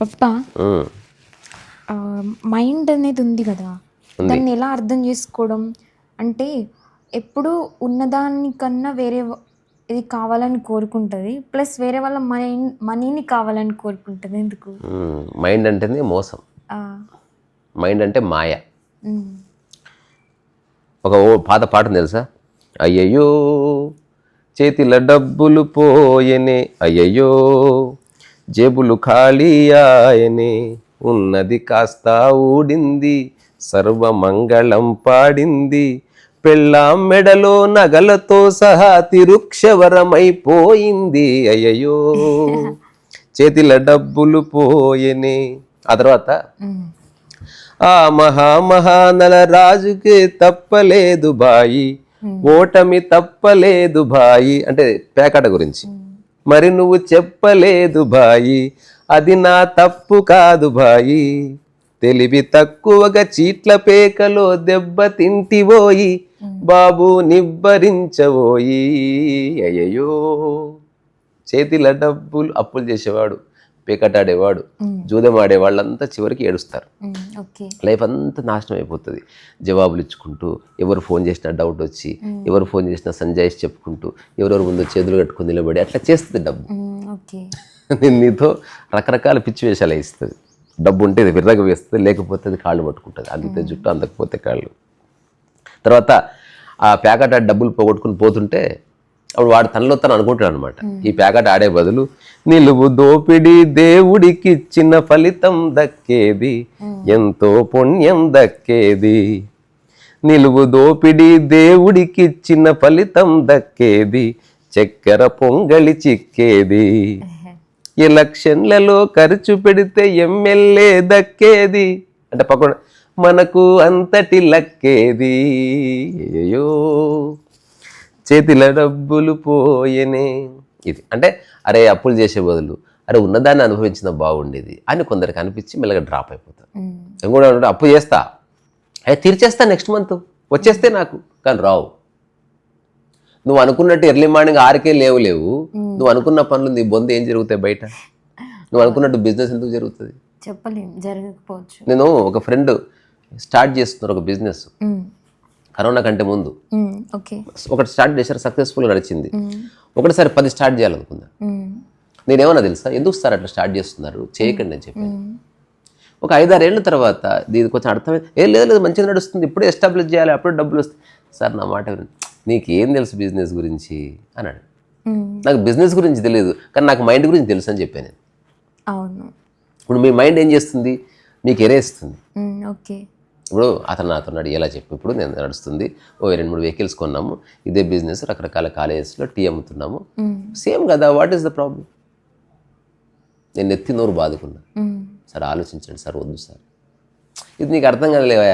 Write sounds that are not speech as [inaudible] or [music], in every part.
పప్ప మైండ్ అనేది ఉంది కదా. దాన్ని ఎలా అర్థం చేసుకోవడం? అంటే ఎప్పుడు ఉన్నదానికన్నా వేరే ఇది కావాలని కోరుకుంటుంది. ప్లస్ వేరే వాళ్ళ మైండ్ మనీని కావాలని కోరుకుంటుంది. ఎందుకు? మైండ్ అంటేనే మోసం. మైండ్ అంటే మాయ. ఒక ఓ పాత పాట తెలుసా? అయ్యయ్యో చేతిల డబ్బులు పోయెనే. అయ్యయ్యో జేబులు ఖాళీ ఆయనే ఉన్నది కాస్త ఊడింది సర్వమంగళం పాడింది. పెళ్ళాం మెడలో నగలతో సహా తిరుక్షవరమైపోయింది. అయ్యయ్యో! చేతిల డబ్బులు పోయెనే. ఆ తర్వాత? ఆ మహామహానల రాజుకి తప్పలేదు బాయి. ఓటమి తప్పలేదు బాయి. అంటే పేకాట గురించి. మరి నువ్వు చెప్పలేదు బాయి. అది నా తప్పు కాదు బాయి. తెలివి తక్కువగా చీట్ల పేకలో దెబ్బ తింటివోయి. బాబు నిబ్బరించవోయి. అయ్యయ్యో. చేతిల డబ్బులు అప్పులు చేసేవాడు. పేకటాడేవాడు జూదం ఆడే వాళ్ళంతా చివరికి ఏడుస్తారు. లైఫ్ అంతా నాశనం అయిపోతుంది. జవాబులు ఇచ్చుకుంటూ ఎవరు ఫోన్ చేసినా డౌట్ వచ్చి ఎవరు ఫోన్ చేసినా సంజాయిష్ చెప్పుకుంటూ ఎవరెవరు ముందు చేతులు కట్టుకుని నిలబడి అట్లా చేస్తుంది డబ్బు. [laughs] నేను నీతో రకరకాల పిచ్చి వేషాలు వేస్తుంది డబ్బు ఉంటే ఇది విర్రగా వేస్తుంది లేకపోతే అది కాళ్ళు పట్టుకుంటుంది. అందితే జుట్టు అందకపోతే కాళ్ళు. తర్వాత ఆ ప్యాకెట్ ఆ డబ్బులు పోగొట్టుకుని పోతుంటే అప్పుడు వాడు తనలో తను అనుకుంటాడు అనమాట ఈ ప్యాకెట్ ఆడే బదులు నిలువు దోపిడి దేవుడికి ఇచ్చిన ఫలితం దక్కేది ఎంతో పుణ్యం దక్కేది. నిలువు దోపిడి దేవుడికి ఇచ్చిన ఫలితం దక్కేది చక్కెర పొంగలి చిక్కేది. [laughs] ఎలక్షన్లలో ఖర్చు పెడితే ఎమ్మెల్యే దక్కేది అంటే పక్కన మనకు అంతటి లక్కేది. అయ్యో చేతిలో డబ్బులు పోయెనే. ఇది. అంటే అరే అప్పులు చేసే బదులు అరే ఉన్నదాన్ని అనుభవించిన బాగుండేది అని కొందరికి అనిపించి మెల్లగా డ్రాప్ అయిపోతారు. ఇంకోటి అప్పు చేస్తా. అదే తీర్చేస్తా నెక్స్ట్ మంత్. వచ్చేస్తే నాకు. కానీ రావు. నువ్వు అనుకున్నట్టు ఎర్లీ మార్నింగ్ ఆరుకే లేవు లేవు. నువ్వు అనుకున్న పనులు నీ బొంద ఏం జరుగుతాయి బయట? నువ్వు అనుకున్నట్టు బిజినెస్ ఎందుకు జరుగుతుంది? చెప్పలేం జరగకపోవచ్చు. నేను ఒక ఫ్రెండ్ స్టార్ట్ చేస్తున్నారు ఒక బిజినెస్. కరోనా కంటే ముందు. ఒకటి స్టార్ట్ చేశారు సక్సెస్ఫుల్గా నడిచింది. ఒకటిసారి పది స్టార్ట్ చేయాలనుకున్నా. నేనేమన్నా తెలుసా? ఎందుకు సార్ అట్లా స్టార్ట్ చేస్తున్నారు? చేయకండి అని చెప్పి ఒక ఐదారేళ్ళ తర్వాత దీనికి కొంచెం అర్థమైంది ఏ లేదు లేదు మంచిగా నడుస్తుంది. ఇప్పుడే ఎస్టాబ్లిష్ చేయాలి అప్పుడే డబ్బులు వస్తాయి. సార్ నా మాట నీకు ఏం తెలుసు బిజినెస్ గురించి? అన్నాడు. నాకు బిజినెస్ గురించి తెలియదు కానీ నాకు మైండ్ గురించి తెలుసు అని చెప్పాను నేను. అవును. ఇప్పుడు మీ మైండ్ ఏం చేస్తుంది? మీకు ఎరేస్తుంది. ఓకే. ఇప్పుడు అతను నాతో ఎలా చెప్పు ఇప్పుడు నేను నడుస్తుంది. ఓ రెండు మూడు వెహికల్స్ కొన్నాము. ఇదే బిజినెస్ రకరకాల కాలేజెస్లో టీ అమ్ముతున్నాము. సేమ్ కదా వాట్ ఈస్ ద ప్రాబ్లం నేను నెత్తి నోరు బాదుకున్నా. సార్ ఆలోచించండి సార్ వద్దు సార్. ఇది నీకు అర్థం కాదులేవా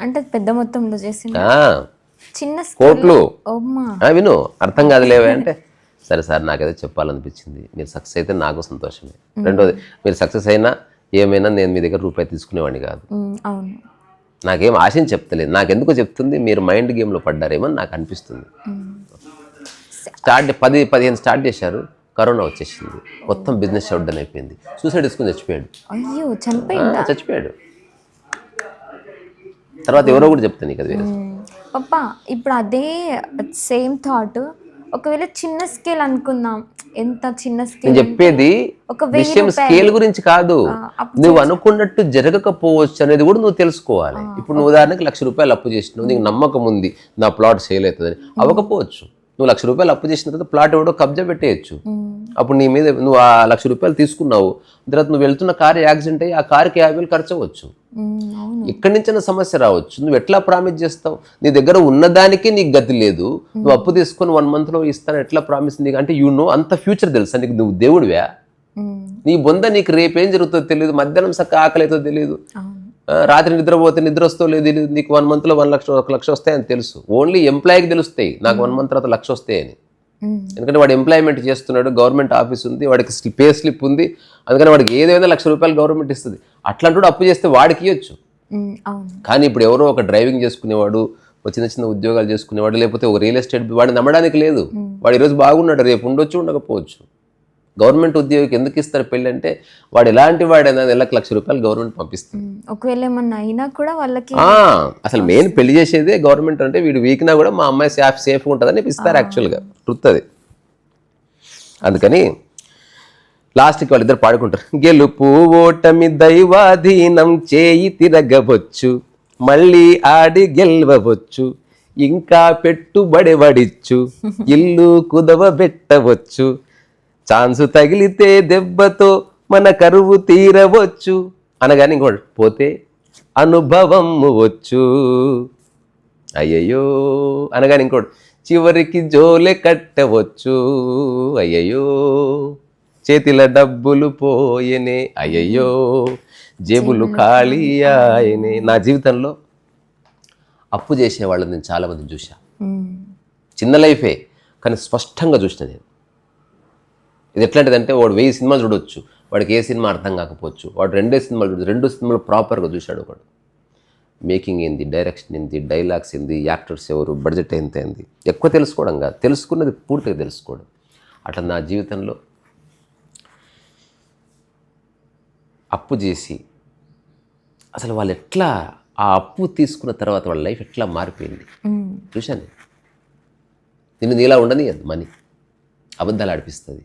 అంటే పెద్ద మొత్తంలో చేసింది. ఆ, చిన్న కోట్లు. విను అర్థం కాదులేవా అంటే. సరే సార్ నాకేదో చెప్పాలనిపించింది. మీరు సక్సెస్ అయితే నాకు సంతోషమే. రెండోది మీరు సక్సెస్ అయినా ఏమైనా నేను మీ దగ్గర రూపాయి తీసుకునేవాడిని కాదు. అవును. నాకేం ఆశని చెప్తలేదు. నాకెందుకు చెప్తుంది మీరు మైండ్ గేమ్లో పడ్డారేమో నాకు అనిపిస్తుంది. స్టార్ట్ పది పదిహేను స్టార్ట్ చేశారు కరోనా వచ్చేసింది. మొత్తం బిజినెస్ షట్ డౌన్ అయిపోయింది. సూసైడ్ చేసుకుని చచ్చిపోయాడు. అయ్యో చనిపోయిందా? చచ్చిపోయాడు. తర్వాత ఎవరో కూడా చెప్తాను ఉమ్, పప్పా ఇప్పుడు అదే సేమ్ థాట్ ఒకవేళ చిన్న స్కేల్ అనుకుందాం. ఎంత చిన్న నేను స్కేల్ చెప్పేది విషయం స్కేల్ గురించి కాదు. నువ్వు అనుకున్నట్టు జరగకపోవచ్చు అనేది కూడా నువ్వు తెలుసుకోవాలి. ఇప్పుడు నువ్వు ఉదాహరణకి లక్ష రూపాయలు అప్పు చేసినావు నీకు నమ్మకం ఉంది నా ప్లాట్ సేల్ అవుతుందని. అవ్వకపోవచ్చు. నువ్వు లక్ష రూపాయలు అప్పు చేసిన తర్వాత ప్లాట్ ఎవడో కబ్జా పెట్టేయచ్చు. అప్పుడు నీ మీద నువ్వు ఆ లక్ష రూపాయలు తీసుకున్నావు. తర్వాత నువ్వు వెళ్తున్న కారు యాక్సిడెంట్ అయ్యి ఆ కారుకి యాభై వేలు ఖర్చు అవ్వచ్చు. ఇక్కడి నుంచైనా సమస్య రావచ్చు? నువ్వు ఎట్లా ప్రామిస్ చేస్తావు? నీ దగ్గర ఉన్నదానికి నీకు గతి లేదు. నువ్వు అప్పు తీసుకొని వన్ మంత్లో ఇస్తాను ఎట్లా ప్రామిస్ నీకు? అంటే యూ నో అంత ఫ్యూచర్ తెలుసా నీకు? నువ్వు దేవుడివా? నీ బొంద నీకు రేపు ఏం జరుగుతుందో తెలియదు. మధ్యాహ్నం సక్క ఆకలి అవుతుందో తెలియదు. రాత్రి నిద్రపోతే నిద్ర వస్తో లేదు నీకు వన్ మంత్లో వన్ లక్ష ఒక లక్ష వస్తాయని తెలుసు. ఓన్లీ ఎంప్లాయీకి తెలుస్తాయి నాకు వన్ మంత్ తర్వాత లక్ష వస్తాయని ఎందుకంటే వాడు ఎంప్లాయ్మెంట్ చేస్తున్నాడు గవర్నమెంట్ ఆఫీస్ ఉంది వాడికి పే స్లిప్ ఉంది అందుకని వాడికి ఏదైనా లక్ష రూపాయలు గవర్నమెంట్ ఇస్తుంది. అట్లాంటి అప్పు చేస్తే వాడికి ఇవ్వచ్చు కానీ ఇప్పుడు ఎవరో ఒక డ్రైవింగ్ చేసుకునేవాడు ఒక చిన్న చిన్న ఉద్యోగాలు చేసుకునేవాడు లేకపోతే ఒక రియల్ ఎస్టేట్ వాడిని నమ్మడానికి లేదు. వాడు ఈరోజు బాగున్నాడు రేపు ఉండొచ్చు ఉండకపోవచ్చు. గవర్నమెంట్ ఉద్యోగికి ఎందుకు ఇస్తారు పెళ్ళి అంటే వాడు ఎలాంటి వాడైనా నెలకు లక్ష రూపాయలు గవర్నమెంట్ పంపిస్తుంది. ఒకవేళ ఏమన్నా అయినా కూడా వాళ్ళకి అసలు మెయిన్ పెళ్ళి చేసేదే గవర్నమెంట్ అంటే వీడు వీకినా కూడా మా అమ్మాయి సేఫ్ సేఫ్గా ఉంటుందని ఇస్తారు యాక్చువల్గా. ట్రుత్ అది అందుకని లాస్ట్కి వాళ్ళిద్దరు పాడుకుంటారు. గెలుపు ఓటమి దైవాధీనం చేయి తిరగవచ్చు మళ్ళీ ఆడి గెలవచ్చు ఇంకా పెట్టుబడి పడిచ్చు [laughs] ఇల్లు కుదవబెట్టవచ్చు ఛాన్సు తగిలితే దెబ్బతో మన కరువు తీరవచ్చు. అనగానే ఇంకోటి పోతే అనుభవం వచ్చు. అయ్యయ్యో. అనగానే ఇంకోటి చివరికి జోలె కట్టవచ్చు. అయ్యయ్యో. చేతిల డబ్బులు పోయెనే అయ్యయ్యో. జేబులు ఖాళీ ఆయనే. నా జీవితంలో అప్పు చేసే వాళ్ళని నేను చాలామందిని చూసా చిన్న లైఫే కానీ స్పష్టంగా చూసిన నేను. ఇది ఎట్లాంటిదంటే వాడు వెయ్యి సినిమాలు చూడొచ్చు. వాడికి ఏ సినిమా అర్థం కాకపోవచ్చు. వాడు రెండే సినిమాలు చూడొచ్చు రెండు సినిమాలు ప్రాపర్గా చూశాడు వాడు మేకింగ్ ఏంది డైరెక్షన్ ఏంది డైలాగ్స్ ఏంది యాక్టర్స్ ఎవరు బడ్జెట్ ఎంత ఏంది. ఎక్కువ తెలుసుకోవడం కాదు. తెలుసుకున్నది పూర్తిగా తెలుసుకోవడం. అట్లా నా జీవితంలో అప్పు చేసి అసలు వాళ్ళు ఎట్లా ఆ అప్పు తీసుకున్న తర్వాత వాళ్ళ లైఫ్ ఎట్లా మారిపోయింది? చూశాను. నేను. నిన్ను నీలా ఉండని మనీ. అబద్ధాలు ఆడిపిస్తుంది.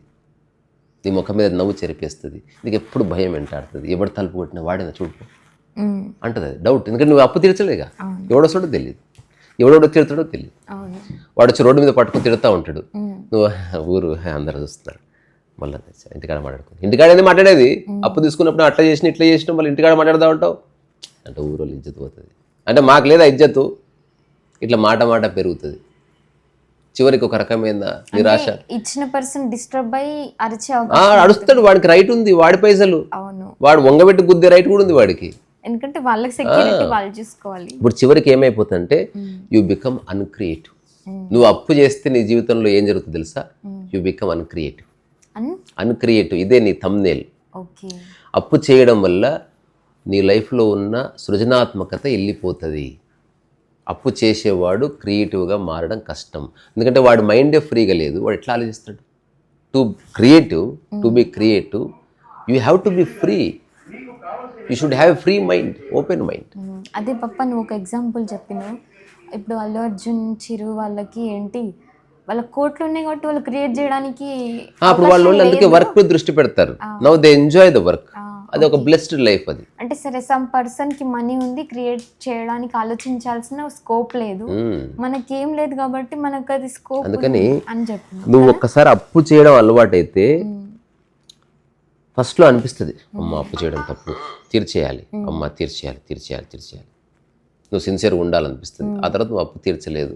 నీ ముఖం మీద నవ్వు చెరిపేస్తుంది. నీకు ఎప్పుడు భయం వెంటాడుతుంది. ఎవడు తలుపు కొట్టిన వాడిన చూడు. అంటది. అది డౌట్ ఎందుకంటే నువ్వు అప్పు తీర్చలేగా ఎవడొస్తాడో తెలియదు ఎవడెవడో తీరుతాడో తెలియదు వాడు వచ్చి రోడ్డు మీద పట్టుకొని తిడుతూ ఉంటాడు. నువ్వు ఊరు అందరూ చూస్తున్నారు. మళ్ళీ ఇంటికాడ మాట్లాడుకో ఇంటికాడ ఏంది మాట్లాడేది? అప్పు తీసుకున్నప్పుడు అట్లా చేసిన ఇట్లా చేసిన మళ్ళీ ఇంటికాడ మాట్లాడదా ఉంటావు? అంటే ఊరు వాళ్ళు ఇజ్జత్ పోతుంది. అంటే మాకు లేదా ఇజ్జతు ఇట్లా మాట మాట పెరుగుతుంది. చివరికి ఒక రకమైన నిరాశ. ఇచ్చిన పర్సన్ డిస్టర్బ్ అయ్యి అరిచే అడుస్తాడు వాడికి రైట్ ఉంది వాడి పైసలు. అవును. వాడు వంగబెట్టి గుద్దే రైట్ కూడా ఉంది వాడికి. ఎందుకంటే వాళ్ళకి సెక్యూరిటీ వాళ్ళు చూసుకోవాలి. ఇప్పుడు చివరికి ఏమైపోతుందంటే యూ బికమ్ అన్క్రియేటివ్ నువ్వు అప్పు చేస్తే నీ జీవితంలో ఏం జరుగుతుంది తెలుసా? యూ బికమ్ అన్క్రియేటివ్ అన్ అన్క్రియేటివ్ ఇదే నీ ఓకే. అప్పు చేయడం వల్ల నీ లైఫ్లో ఉన్న సృజనాత్మకత వెళ్ళిపోతుంది అప్పు చేసేవాడు క్రియేటివ్గా మారడం కష్టం. ఎందుకంటే వాడి మైండే ఫ్రీగా లేదు. వాడు ఎట్లా ఆలోచిస్తాడు? To creative to be creative you have to be free. You should have free mind open mind. అదే పప్ప నువ్వు ఒక ఎగ్జాంపుల్ చెప్పినావు. ఇప్పుడు అల్లు అర్జున్ చిరు వాళ్ళకి ఏంటి? వాళ్ళ కోట్లు ఉన్నాయి కాబట్టి వాళ్ళు క్రియేట్ చేయడానికి అప్పుడు వాళ్ళు అందుకే వర్క్ మీద దృష్టి పెడతారు. Now they enjoy the work అది ఒక బ్లెస్డ్ లైఫ్ అది. అంటే సరే సమ్ పర్సన్కి మనీ ఉంది క్రియేట్ చేయడానికి ఆలోచించాల్సిన స్కోప్ లేదు. మ్మ్. మనకేం లేదు కాబట్టి మనకు అది స్కోప్ అందుకని అని చెప్పిన నువ్వు ఒక్కసారి అప్పు చేయడం అలవాటైతే ఫస్ట్లో అనిపిస్తుంది అమ్మ అప్పు చేయడం తప్పు తీర్చేయాలి. అమ్మ తీర్చేయాలి తీర్చేయాలి తీర్చేయాలి. నువ్వు సిన్సియర్గా ఉండాలనిపిస్తుంది. ఆ తర్వాత నువ్వు అప్పు తీర్చలేదు.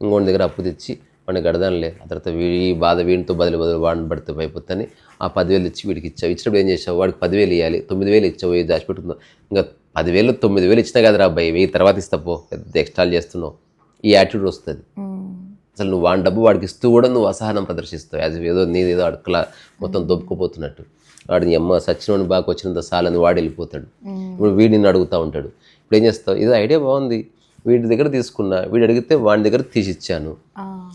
ఇంకోటి దగ్గర అప్పు తెచ్చి వాడిని గడదానిలే. ఆ తర్వాత వీడి బాధ వీడితో బదులు బదులు వాడిని పడితే అయిపోతుంది ఆ పదివేలు ఇచ్చి వీడికి ఇచ్చావు. ఇచ్చినప్పుడు ఏం చేసావు? వాడికి పదివేలు ఇవ్వాలి తొమ్మిది వేలు ఇచ్చావు. ఏ దాచిపెట్టుకుందావు ఇంకా పదివేలు తొమ్మిది వేలు ఇచ్చినా కదరా అబ్బాయి. వెయ్యి తర్వాత ఇస్తా పో. పెద్ద ఎక్స్ట్రాలు చేస్తున్నావు. ఈ యాటిట్యూడ్ వస్తుంది. అసలు నువ్వు వాడి డబ్బు వాడికి ఇస్తూ కూడా నువ్వు అసహనం ప్రదర్శిస్తావు. యాజ్ ఏదో నీది ఏదో అడకలా మొత్తం దొబ్బుకుపోతున్నట్టు. వాడు నీ అమ్మ సచ్చినోని బాగా వచ్చినంత సాలని వాడు వెళ్ళిపోతాడు. ఇప్పుడు వీడి నిన్ను అడుగుతూ ఉంటాడు. ఇప్పుడు ఏం చేస్తావు? ఇది ఐడియా బాగుంది. వీడి దగ్గర తీసుకున్నా వీడు అడిగితే వాడి దగ్గర తీసిచ్చాను.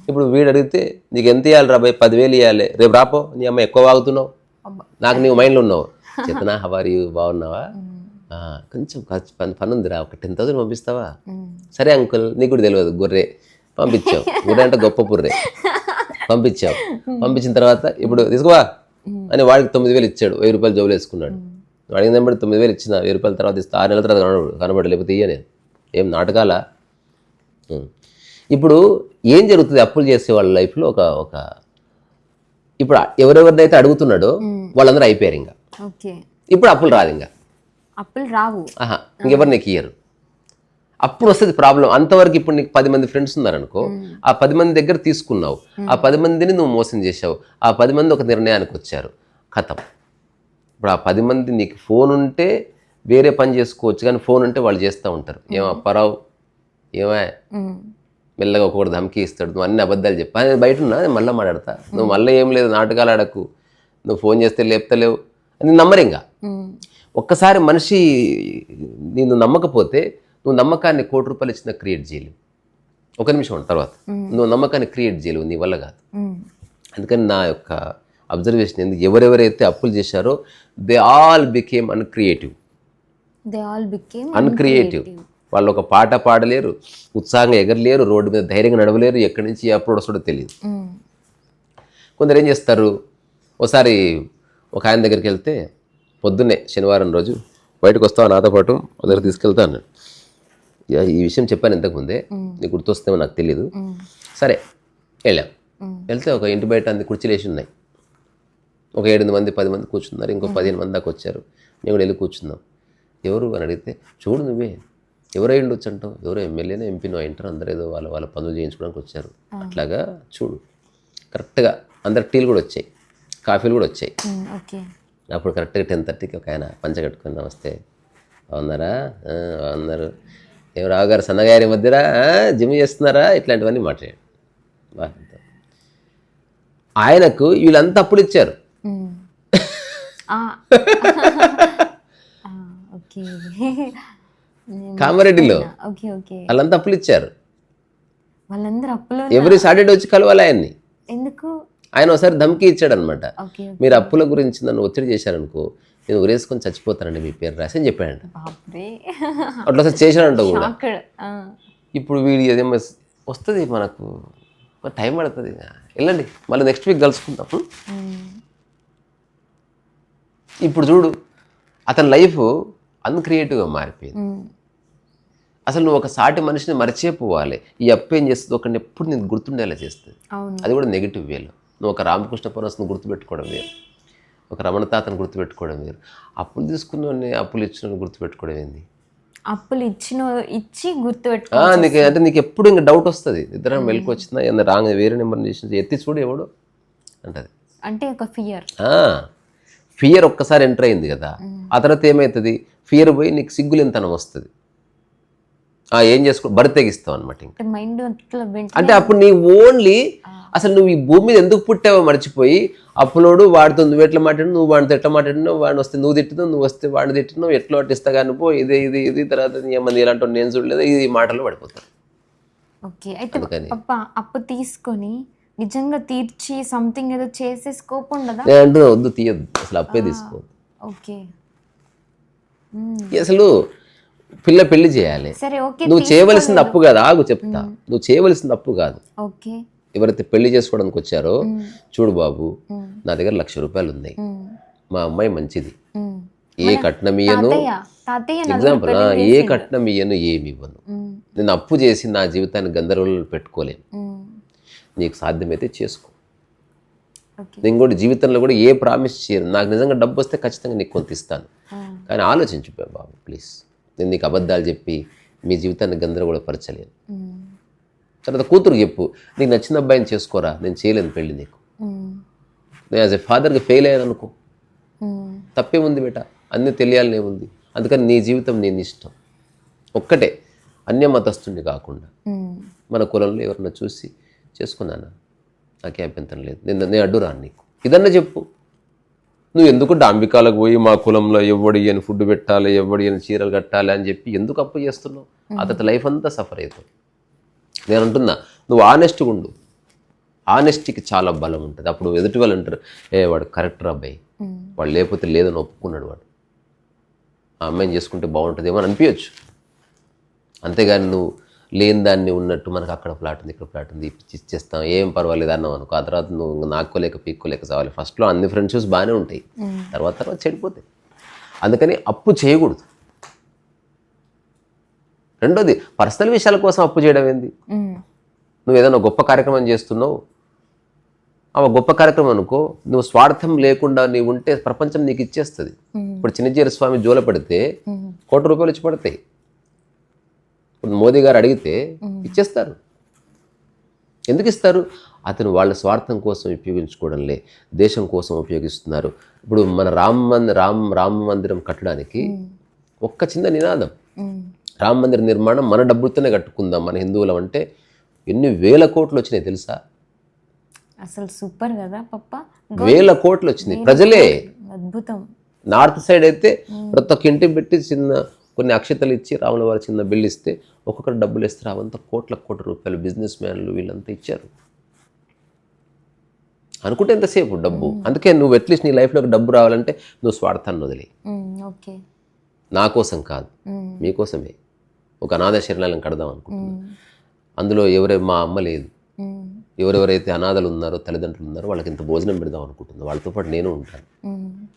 ఇప్పుడు వీడు అడిగితే నీకు ఎంత ఇవ్వాలి రాబాయ్ పదివేలు ఇవ్వాలి రేపు రాపో నీ అమ్మ ఎక్కువ వాగుతున్నావు. నాకు నీవు మైండ్లో ఉన్నావు. చేతనా? హవారి బాగున్నావా? కొంచెం ఖర్చు పని పని ఉందిరా ఒక టెన్ థౌసండ్ పంపిస్తావా? సరే అంకుల్ నీకు కూడా తెలియదు. గొర్రె. పంపించావు. గొర్రె అంటే గొప్ప పుర్రె. పంపించావు. పంపించిన తర్వాత ఇప్పుడు తీసుకోవా. అని వాడికి తొమ్మిది వేలు ఇచ్చాడు. వెయ్యి రూపాయలు జోబులు వేసుకున్నాడు. అడిగిన వెంబడి తొమ్మిది వేలు ఇచ్చిన. వెయ్యి రూపాయల తర్వాత ఇస్తా. ఆరు నెలల తర్వాత కనబడు కనబడి లేకపోతే ఇయ్య నేను ఏం నాటకాలా. ఇప్పుడు ఏం జరుగుతుంది అప్పులు చేసే వాళ్ళ లైఫ్లో ఒక ఒక ఇప్పుడు ఎవరెవరినైతే అడుగుతున్నాడో వాళ్ళందరూ అయిపోయారు ఇంకా. ఇప్పుడు అప్పులు రాదు ఇంకా. అప్పులు రావు. ఇంకెవరు నీకు ఇయ్యరు? అప్పుడు వస్తుంది ప్రాబ్లం. అంతవరకు ఇప్పుడు నీకు పది మంది ఫ్రెండ్స్ ఉన్నారనుకో ఆ పది మంది దగ్గర తీసుకున్నావు. ఆ పది మందిని నువ్వు మోసం చేసావు ఆ పది మంది ఒక నిర్ణయానికి వచ్చారు. కథం. ఇప్పుడు ఆ పది మంది నీకు ఫోన్ ఉంటే వేరే పని చేసుకోవచ్చు కానీ ఫోన్ ఉంటే వాళ్ళు చేస్తూ ఉంటారు. ఏమో పరావు ఏమే? మెల్లగా ఒక్కొక్కటి ధమ్కి ఇస్తాడు. నువ్వు అన్ని అబద్ధాలు చెప్పా. నేను బయట ఉన్నా నేను మళ్ళీ మాట్లాడతా. నువ్వు మళ్ళీ ఏం లేదు నాటకాలు ఆడకు. నువ్వు ఫోన్ చేస్తే లేపుతలేవు. అని నమ్మరు ఇంకా. ఒక్కసారి మనిషి నిన్ను నమ్మకపోతే నువ్వు నమ్మకాన్ని కోటి రూపాయలు ఇచ్చిన క్రియేట్ చేయలేవు. ఒక నిమిషం తర్వాత. నువ్వు నమ్మకాన్ని క్రియేట్ చేయలేవు నీ వల్ల కాదు. అందుకని నా యొక్క అబ్జర్వేషన్ ఎందుకు ఎవరెవరైతే అప్పులు చేశారో they all became uncreative creative uncreative వాళ్ళు ఒక పాట పాడలేరు ఉత్సాహంగా ఎగరలేరు రోడ్డు మీద ధైర్యంగా నడవలేరు ఎక్కడి నుంచి ఎప్పుడు వస్తాడో తెలియదు కొందరు ఏం చేస్తారు? ఒకసారి ఒక ఆయన దగ్గరికి వెళ్తే పొద్దున్నే శనివారం రోజు బయటకు వస్తావు నాతో పాటు? దగ్గర తీసుకెళ్తా అన్నాడు. ఇక ఈ విషయం చెప్పాను ఇంతకుముందే నీకు గుర్తొస్తుందేమో నాకు తెలియదు సరే వెళ్ళాం. వెళ్తే ఒక ఇంటి బయట అన్ని కుర్చీలు వేసి ఉన్నాయి. ఒక ఏడు మంది పది మంది కూర్చున్నారు. ఇంకో పదిహేను మంది దాకా వచ్చారు. మేము కూడా వెళ్ళి కూర్చున్నాం. ఎవరు అని అడిగితే చూడు నువ్వే ఎవరై ఉండొచ్చు అంటావు? ఎవరో ఎమ్మెల్యేనో ఎంపీనో అంటారు అందరూ ఏదో వాళ్ళ వాళ్ళ పనులు చేయించుకోవడానికి వచ్చారు. అట్లాగా చూడు కరెక్ట్గా అందరు టీలు కూడా వచ్చాయి కాఫీలు కూడా వచ్చాయి. ఓకే. అప్పుడు కరెక్ట్గా టెన్ థర్టీకి ఒక ఆయన పంచ కట్టుకుని నమస్తే. బాగున్నారా? "ఆ, బాగున్నారు. ఏం రావు గారు సన్నగారి మధ్యరా? "ఆ, జిమ్ చేస్తున్నారా? ఇట్లాంటివన్నీ మాట్లాడాడు. బాగా ఆయనకు వీళ్ళంతా అప్పులు ఇచ్చారు. [laughs] [laughs] ఓకే. [laughs] కామారెడ్డిలో? Okay okay. వాళ్ళంతా అప్పులు ఇచ్చారు. వాళ్ళందరూ అప్పులో ఎవ్రీ సాటర్డే వచ్చి కలవాలి ఆయన్ని. ఎందుకు? ఆయన ఒకసారి ధమ్కి ఇచ్చాడు అనమాట ఓకే. మీరు అప్పుల గురించి నన్ను ఒత్తిడి చేశారనుకో నేను ఉరేసుకొని చచ్చిపోతానండి మీ పేరు రాసి అని చెప్పాడంట. అట్లా ఒకసారి చేశాడంట కూడా. అక్కడ ఆ, ఇప్పుడు వీడి ఏదేమో వస్తుంది మనకు. టైం పడుతుంది. వెళ్ళండి మళ్ళీ నెక్స్ట్ వీక్ కలుసుకుందాం. ఇప్పుడు చూడు అతని లైఫ్ అన్క్రియేటివ్గా మారిపోయింది. అసలు నువ్వు ఒక సాటి మనిషిని మరిచేపోవాలి. ఈ అప్పు ఏం చేస్తుంది? ఒకరిని ఎప్పుడు నీకు గుర్తుండేలా చేస్తుంది. అది కూడా నెగిటివ్ వేలో. నువ్వు ఒక రామకృష్ణ పరమస్ని గుర్తుపెట్టుకోవడం వేరు. ఒక రమణ తాతను గుర్తుపెట్టుకోవడం వేరు. అప్పులు తీసుకున్న అప్పులు ఇచ్చిన గుర్తుపెట్టుకోవడం ఏంది? అప్పులు ఇచ్చిన ఇచ్చి గుర్తు పెట్టుకో ఆ, నీకు అంటే నీకు ఎప్పుడు ఇంకా డౌట్ వస్తుంది. ఇద్దరం మెలకు వచ్చిందా ఏమన్నా రాంగ్ వేరే నెంబర్ చేసి ఎత్తి చూడు ఎవడు అంటది. అంటే ఒక ఫియర్ ఫియర్ ఒక్కసారి ఎంటర్ అయింది కదా. ఆ తర్వాత ఏమవుతుంది ఫియర్ పోయి నీకు సిగ్గులేనితనం వస్తుంది. ఏం చేసుకో బరి తెగిస్తావు అనమాట ఇంకా. అంటే అప్పుడు నీ ఓన్లీ అసలు నువ్వు ఈ భూమి మీద ఎందుకు పుట్టావో మర్చిపోయి అప్పులోడు వాడితో నువ్వు ఎట్లా మాట్లాడు నువ్వు వాడితో ఎట్లా మాట్లాడినావు? వాడిని వస్తే నువ్వు తిట్టినావు నువ్వు వస్తే వాడిని తిట్టినావు ఎట్లా పట్టిస్తా కానీ పో ఇది ఇది ఇది తర్వాత ఏమన్నా ఇలాంటి నేను చూడలేదు ఇది మాటలు పడిపోతాను ఓకే. అయితే అప్పు తీసుకొని నిజంగా తీర్చి సంథింగ్ ఏదో చేసే స్కోప్ ఉండదా? వద్దు తీయద్దు. అసలు అప్పే తీసుకో ఓకే. అసలు పిల్ల పెళ్ళి చేయాలి. నువ్వు చేయవలసింది అప్పు కాదు ఆగు చెప్తా. నువ్వు చేయవలసింది అప్పు కాదు. ఓకే. ఎవరైతే పెళ్ళి చేసుకోవడానికి వచ్చారో. చూడు బాబు. నా దగ్గర లక్ష రూపాయలు ఉన్నాయి. మా అమ్మాయి మంచిది. ఏ కట్నం ఇయ్యను ఎగ్జాంపుల్ ఏ కట్నం ఇయ్యను ఏమి ఇవ్వను. నేను అప్పు చేసి నా జీవితాన్ని గందరగోళంలో పెట్టుకోలేను. నీకు సాధ్యమైతే చేసుకో. నేను కూడా జీవితంలో కూడా ఏ ప్రామిస్ చేయను. నాకు నిజంగా డబ్బు వస్తే ఖచ్చితంగా నీకు కొంత ఇస్తాను. కానీ ఆలోచించు బాబు ప్లీజ్ నేను నీకు అబద్ధాలు చెప్పి మీ జీవితాన్ని గందరగోళపరచలేను. తర్వాత కూతురు చెప్పు నీకు నచ్చిన అబ్బాయిని చేసుకోరా? నేను చేయలేను పెళ్ళి నీకు. నేను యాజ్ ఎ ఫాదర్గా ఫెయిల్ అయ్యాను అనుకో. ఉమ్, తప్పేముంది బేట. అన్నీ తెలియాలనే ఉంది. అందుకని నీ జీవితం నేను ఇష్టం. ఒక్కటే అన్య మతస్థుని కాకుండా. మన కులంలో ఎవరన్నా చూసి చేసుకున్నానా? నాకే అభ్యంతరం లేదు. నేను నేను అడ్డు రాను నీకు. ఇదన్నా చెప్పు. నువ్వు ఎందుకు డాంబికాలకు పోయి మా కులంలో ఎవడి అని ఫుడ్ పెట్టాలి ఎవడి అని చీరలు కట్టాలి అని చెప్పి ఎందుకు అప్పు చేస్తున్నావు? అతని లైఫ్ అంతా సఫర్ అవుతుంది నేను అంటున్నా నువ్వు ఆనెస్ట్గా ఉండు. ఆనెస్టీకి చాలా బలం ఉంటుంది. అప్పుడు ఎదుటి వాళ్ళు అంటారు ఏ వాడు కరెక్టర్ అబ్బాయి. వాడు లేకపోతే లేదని ఒప్పుకున్నాడు వాడు. ఆ అమ్మాయిని చేసుకుంటే బాగుంటుందేమో అని అనిపించచ్చు. అంతేగాని నువ్వు లేని దాన్ని ఉన్నట్టు మనకు అక్కడ ఫ్లాట్ ఉంది ఇక్కడ ఫ్లాట్ ఉంది ఇచ్చి ఇచ్చేస్తాం. ఏం పర్వాలేదు అన్నావు అనుకో ఆ తర్వాత నువ్వు నాక్కోలేక పీక్కోలేక చావాలి ఫస్ట్లో అన్ని ఫ్రెండ్షిప్స్ బాగానే ఉంటాయి. తర్వాత తర్వాత చెడిపోతాయి. అందుకని అప్పు చేయకూడదు. రెండోది పర్సనల్ విషయాల కోసం అప్పు చేయడం ఏంది? నువ్వు ఏదైనా గొప్ప కార్యక్రమం చేస్తున్నావు. ఆ గొప్ప కార్యక్రమం అనుకో నువ్వు స్వార్థం లేకుండా నీవు ఉంటే ప్రపంచం నీకు ఇచ్చేస్తుంది. ఇప్పుడు చిన్నజీర స్వామి జోల పడితే కోటి రూపాయలు వచ్చి పడతాయి. ఇప్పుడు మోదీ గారు అడిగితే ఇచ్చేస్తారు. ఎందుకు ఇస్తారు? అతను వాళ్ళ స్వార్థం కోసం ఉపయోగించుకోవడంలే దేశం కోసం ఉపయోగిస్తున్నారు. ఇప్పుడు మన రామ మంది రామ్ రామ మందిరం కట్టడానికి ఒక్క చిన్న నినాదం. రామ మందిర నిర్మాణం మన డబ్బులతోనే కట్టుకుందాం మన హిందువులం అంటే ఎన్ని వేల కోట్లు వచ్చినాయి తెలుసా? అసలు సూపర్ కదా పప్ప. వేల కోట్లు వచ్చినాయి. ప్రజలే. అద్భుతం. నార్త్ సైడ్ అయితే ప్రతి ఒక్క ఇంటికి పెట్టి చిన్న కొన్ని అక్షతలు ఇచ్చి రాముల వారి చిన్న బిల్లు ఇస్తే ఒక్కొక్కరు డబ్బులు ఇస్తే అవంతా కోట్ల కోట్ల రూపాయలు బిజినెస్ మ్యాన్లు వీళ్ళంతా ఇచ్చారు. అనుకుంటే ఎంతసేపు డబ్బు? అందుకే నువ్వు అట్లీస్ట్ నీ లైఫ్లోకి డబ్బు రావాలంటే నువ్వు స్వార్థాన్ని వదిలే నా కోసం కాదు మీకోసమే ఒక అనాథ శరణాలను కడదాం అనుకుంటున్నాను అందులో ఎవరే మా అమ్మ లేదు. ఎవరెవరైతే అనాథలు ఉన్నారో తల్లిదండ్రులు ఉన్నారో వాళ్ళకి ఇంత భోజనం పెడదాం అనుకుంటున్నాను వాళ్ళతో పాటు నేను ఉంటాను.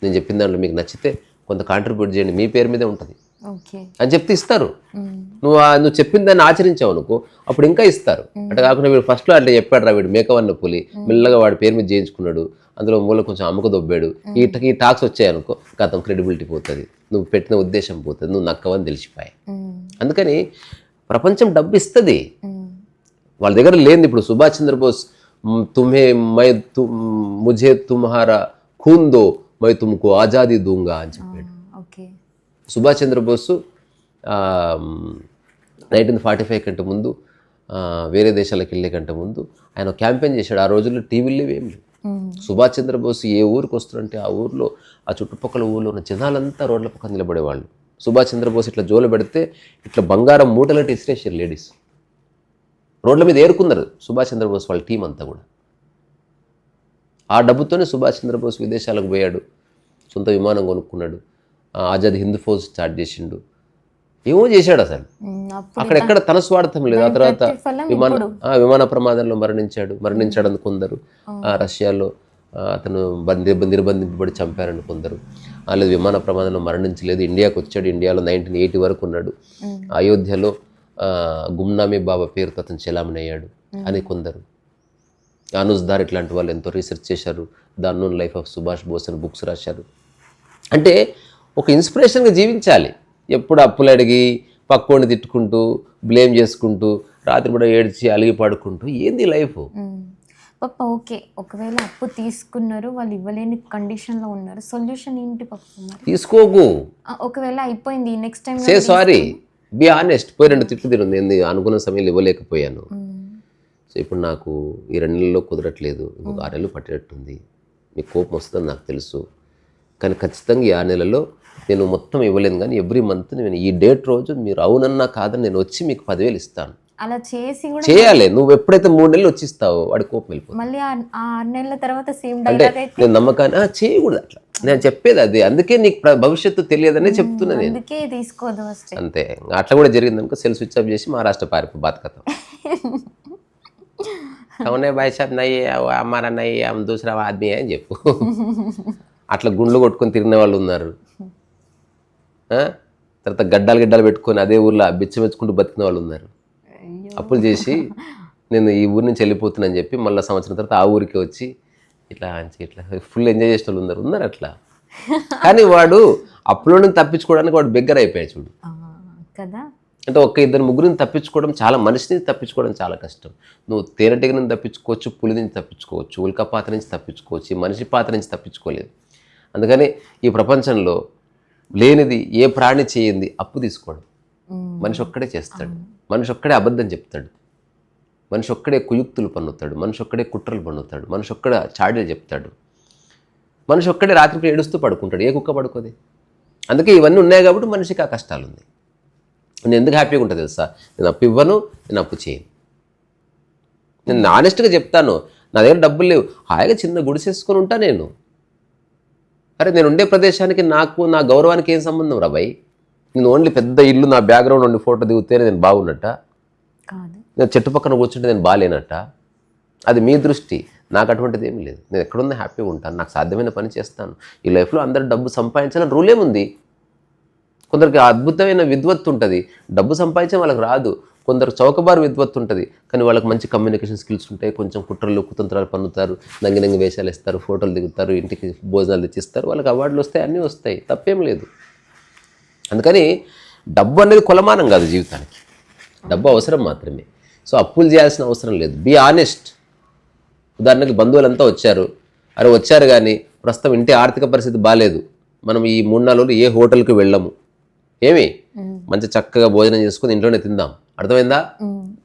నేను చెప్పిన దాంట్లో మీకు నచ్చితే కొంత కాంట్రిబ్యూట్ చేయండి. మీ పేరు మీదే ఉంటుంది. అని చెప్తే ఇస్తారు. నువ్వు ఆ- నువ్వు చెప్పిన దాన్ని ఆచరించావు అనుకో అప్పుడు ఇంకా ఇస్తారు. అంటే కాకుండా వీడు ఫస్ట్లో అంటే చెప్పాడు రా వీడు మేకవన్న పులి. మెల్లగా వాడి పేరు మీద చేయించుకున్నాడు. అందులో మూల కొంచెం అమ్మకు దొబ్బాడు. ఈ ఈ టాక్స్ వచ్చాయి అనుకో గతం క్రెడిబిలిటీ పోతుంది. నువ్వు పెట్టిన ఉద్దేశం పోతుంది. నువ్వు నక్కవని తెలిసిపోయాయి. ఉమ్, అందుకని ప్రపంచం డబ్బు ఇస్తుంది వాళ్ళ దగ్గర లేనిది ఇప్పుడు సుభాష్ చంద్రబోస్ తుమ్హే మై తు ముझे తుమ్హారా ఖూన్ దో మై తుమ్కు ఆజాదీ దూంగా అని చెప్పాడు. Subhash Chandrabose nineteen forty five కంటే ముందు వేరే దేశాలకు వెళ్ళే కంటే ముందు ఆయన క్యాంపెయిన్ చేశాడు. ఆ రోజుల్లో టీవీలు ఏం లేవు ఉమ్, సుభాష్ చంద్రబోస్ ఏ ఊరికి వస్తారంటే ఆ ఊర్లో ఆ చుట్టుపక్కల ఊర్లో ఉన్న జనాలంతా రోడ్ల పక్కన నిలబడేవాళ్ళు. సుభాష్ చంద్రబోస్ ఇట్లా జోలు పెడితే ఇట్లా బంగారం మూటలట్టి ఇసిరేసారు లేడీస్. రోడ్ల మీద ఏరుకున్నారు సుభాష్ చంద్రబోస్ వాళ్ళ టీం అంతా కూడా. ఆ డబ్బుతోనే సుభాష్ చంద్రబోస్ విదేశాలకు పోయాడు. సొంత విమానం కొనుక్కున్నాడు. ఆజాద్ హింద్ ఫౌజ్ స్టార్ట్ చేసిండు. ఏమో చేశాడు అసలు. అక్కడ ఎక్కడ తన స్వార్థం లేదు. ఆ తర్వాత విమాన విమాన ప్రమాదంలో మరణించాడు. మరణించాడని కొందరు. ఆ, రష్యాలో అతను బంది నిర్బంధింపబడి చంపారని కొందరు. లేదు విమాన ప్రమాదంలో మరణించలేదు. ఇండియాకి వచ్చాడు. ఇండియాలో నైన్టీన్ ఎయిటీ వరకు ఉన్నాడు. అయోధ్యలో గుమ్నామీ బాబా పేరుతో అతను చెలామణి అయ్యాడు అని కొందరు. అనుజ్ దార్ ఇట్లాంటి వాళ్ళు ఎంతో రీసెర్చ్ చేశారు. The unknown life of Subhash Bose అని బుక్స్ రాశారు. అంటే ఒక ఇన్స్పిరేషన్గా జీవించాలి. ఎప్పుడు అప్పులు అడిగి పక్కోడిని తిట్టుకుంటూ బ్లేమ్ చేసుకుంటూ రాత్రి కూడా ఏడ్చి అలిగి పడుకుంటూ ఏంది లైఫ్. పప్ప ఓకే. ఒకవేళ అప్పు తీసుకున్నారు వాళ్ళు ఇవ్వలేని కండిషన్లో ఉన్నారు సొల్యూషన్ ఏంటి పప్ప తీసుకోకు. ఒకవేళ అయిపోయింది next time say sorry. Be honest. పోయి రెండు తిట్లు తిరుంది ఏంది అనుకున్న సమయంలో ఇవ్వలేకపోయాను. సో ఇప్పుడు నాకు ఈ రెండు నెలల్లో కుదరట్లేదు. ఇంకొక ఆరు నెలలు పట్టేటట్టుంది. మీకు కోపం వస్తుందని నాకు తెలుసు. కానీ ఖచ్చితంగా ఈ ఆరు నెలలో నేను మొత్తం ఇవ్వలేను కానీ ఎవ్రీ మంత్ నేను ఈ డేట్ రోజు మీరు అవునన్నా కాదని నేను వచ్చి మీకు పదివేలు ఇస్తాను. అలా చేసి కూడా చేయాలి. నువ్వు ఎప్పుడైతే మూడు నెలలు వచ్చి ఇస్తావో వాడి కోపం వెళ్ళిపోతుంది. మళ్ళీ ఆరు నెలల తర్వాత సేమ్ అంటే నేను నమ్మకాన్ని "ఆ, చేయకూడదు అట్లా. నేను చెప్పేది అదే. అందుకే నీకు భవిష్యత్తు తెలియదనే చెప్తున్నా నేను. అందుకే తీసుకోదు అంతే. అట్లా కూడా జరిగింది అనుకో సెల్ స్విచ్ ఆఫ్ చేసి మహారాష్ట్ర పారిపో బాతకతాం అవునే భాయ్ సాబ్ నయ్యి అమ్మారా నయ్యి దూసరా ఆద్మీ అని చెప్పు. [laughs] అట్లా గుండ్లు కొట్టుకొని తిరిగిన వాళ్ళు ఉన్నారు? తర్వాత గడ్డలు గిడ్డలు పెట్టుకొని అదే ఊర్లో బిచ్చమెచ్చుకుంటూ బతికిన వాళ్ళు ఉన్నారు. అప్పులు చేసి నేను ఈ ఊరి నుంచి వెళ్ళిపోతున్నాను చెప్పి మళ్ళీ సంవత్సరం తర్వాత ఆ ఊరికి వచ్చి ఇట్లా ఇట్లా ఫుల్ ఎంజాయ్ చేసిన వాళ్ళు ఉన్నారు. ఉన్నారు అట్లా. కానీ వాడు అప్పులో నుంచి తప్పించుకోవడానికి వాడు బెగ్గర అయిపోయాడు చూడు. కదా? అంటే ఒక్క ఇద్దరు ముగ్గురిని తప్పించుకోవడం చాలా మనిషి నుంచి తప్పించుకోవడం చాలా కష్టం. నువ్వు తేనెటీగ నుంచి తప్పించుకోవచ్చు పులి నుంచి తప్పించుకోవచ్చు ఉల్కా పాత్ర నుంచి తప్పించుకోవచ్చు ఈ మనిషి పాత్ర నుంచి తప్పించుకోలేదు. అందుకని ఈ ప్రపంచంలో లేనిది ఏ ప్రాణి చేయింది అప్పు తీసుకోవడం ఉమ్, మనిషి ఒక్కడే చేస్తాడు. మనిషి ఒక్కడే అబద్ధం చెప్తాడు. మనిషి ఒక్కడే కుయుక్తులు పన్నుతాడు. మనిషి ఒక్కడే కుట్రలు పన్నుతాడు. మనిషి ఒక్కడ చాడీలు చెప్తాడు. మనిషి ఒక్కడే రాత్రికి ఏడుస్తూ పడుకుంటాడు. ఏ కుక్క పడుకోది? అందుకే ఇవన్నీ ఉన్నాయి కాబట్టి మనిషికి ఆ కష్టాలు ఉంది నేను ఎందుకు హ్యాపీగా ఉంటుంది తెలుసా? నేను అప్పు ఇవ్వను నేను అప్పు చేయను. నేను ఆనెస్ట్గా చెప్తాను. నా దగ్గర డబ్బులు లేవు. హాయిగా చిన్న గుడిసేసుకొని ఉంటా నేను. అరే నేను ఉండే ప్రదేశానికి నాకు నా గౌరవానికి ఏం సంబంధం రా భయ్? నేను ఓన్లీ పెద్ద ఇల్లు నా బ్యాక్గ్రౌండ్ ఉండి ఫోటో దిగుతేనే నేను బాగున్నట్ట? నేను చెట్టు పక్కన కూర్చుంటే నేను బాగాలేనట్ట అది మీ దృష్టి. నాకు అటువంటిది ఏమీ లేదు. నేను ఎక్కడున్నా హ్యాపీగా ఉంటాను. నాకు సాధ్యమైన పని చేస్తాను. ఈ లైఫ్లో అందరు డబ్బు సంపాదించాలని రూల్ ఏముంది? కొందరికి అద్భుతమైన విద్వత్తు ఉంటుంది. డబ్బు సంపాదించే వాళ్ళకి రాదు. కొందరు చౌకబారు విద్వత్తు ఉంటుంది కానీ వాళ్ళకి మంచి కమ్యూనికేషన్ స్కిల్స్ ఉంటాయి. కొంచెం కుట్రలు కుతంత్రాలు పన్నుతారు నంగి నంగి వేషాలు ఇస్తారు ఫోటోలు దిగుతారు ఇంటికి భోజనాలు తెచ్చిస్తారు. వాళ్ళకి అవార్డులు వస్తాయి అన్నీ వస్తాయి. తప్పేం లేదు. అందుకని డబ్బు అనేది కొలమానం కాదు జీవితానికి. డబ్బు అవసరం మాత్రమే. సో అప్పులు చేయాల్సిన అవసరం లేదు. బీ ఆనెస్ట్ ఉదాహరణకి బంధువులంతా వచ్చారు. అరే వచ్చారు కానీ ప్రస్తుతం ఇంటి ఆర్థిక పరిస్థితి బాగాలేదు మనం ఈ మూడు నాలుగు ఏ హోటల్కి వెళ్ళము? ఏమి? మంచి చక్కగా భోజనం చేసుకుని ఇంట్లోనే తిందాం. అర్థమైందా?